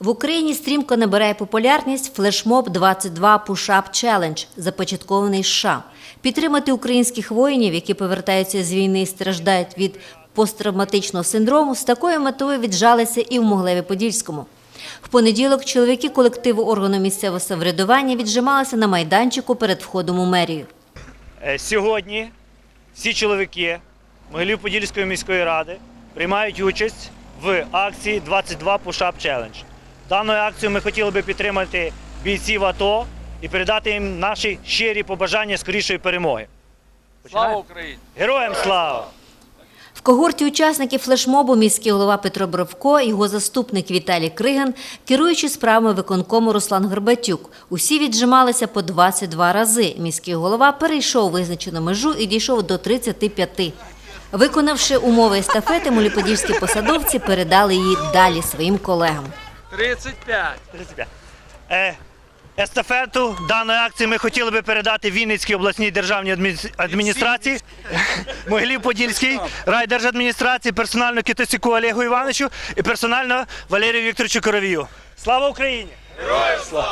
В Україні стрімко набирає популярність флешмоб 22 Push-Up Challenge, започаткований США. Підтримати українських воїнів, які повертаються з війни і страждають від посттравматичного синдрому, з такою метою віджалися і в Моглеві-Подільському. В понеділок чоловіки колективу органу місцевого самоврядування віджималися на майданчику перед входом у мерію. Е, Сьогодні всі чоловіки Могилів-Подільської міської ради приймають участь в акції 22 Push-Up Challenge. Даною акцією ми хотіли би підтримати бійців АТО і передати їм наші щирі побажання скорішої перемоги. Слава Україні! Героям слава! В когорті учасників флешмобу міський голова Петро Бровко, його заступник Віталій Криган, керуючи справами виконкому Руслан Горбатюк. Усі віджималися по 22 рази. Міський голова перейшов визначену межу і дійшов до 35. Виконавши умови естафети, моліподільські посадовці передали її далі своїм колегам. 35. 35. Е, Естафету даної акції ми хотіли би передати Вінницькій обласній державній адмі- адміністрації, Могилів-Подільській райдержадміністрації, персонально Китосіку Олегу Івановичу і персонально Валерію Вікторовичу Коровію. Слава Україні! Героям Слава!